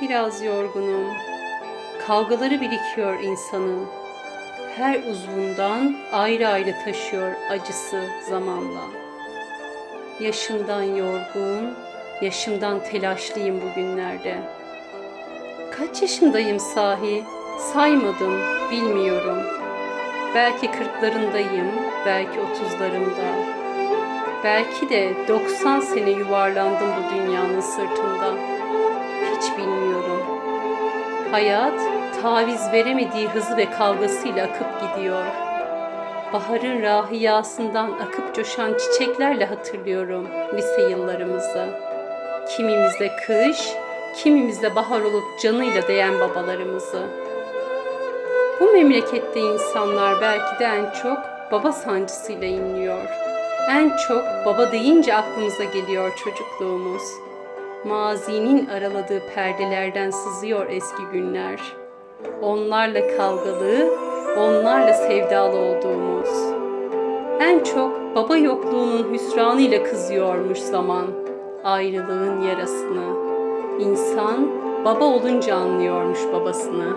Biraz yorgunum. Kavgaları birikiyor insanın. Her uzvundan ayrı ayrı taşıyor acısı zamanla. Yaşımdan yorgun, yaşımdan telaşlıyım bugünlerde. Kaç yaşındayım sahi? Saymadım, bilmiyorum. Belki kırklarındayım, belki otuzlarımda. Belki de 90 sene yuvarlandım bu dünyanın sırtında. Hayat taviz veremediği hızı ve kavgasıyla akıp gidiyor. Baharın rahiyasından akıp coşan çiçeklerle hatırlıyorum lise yıllarımızı. Kimimizde kış, kimimizde bahar olup canıyla değen babalarımızı. Bu memlekette insanlar belki de en çok baba sancısıyla inliyor. En çok baba deyince aklımıza geliyor çocukluğumuz. Mazinin araladığı perdelerden sızıyor eski günler. Onlarla kavgalı, onlarla sevdalı olduğumuz. En çok baba yokluğunun hüsranıyla kızıyormuş zaman ayrılığın yarasını. İnsan baba olunca anlıyormuş babasını.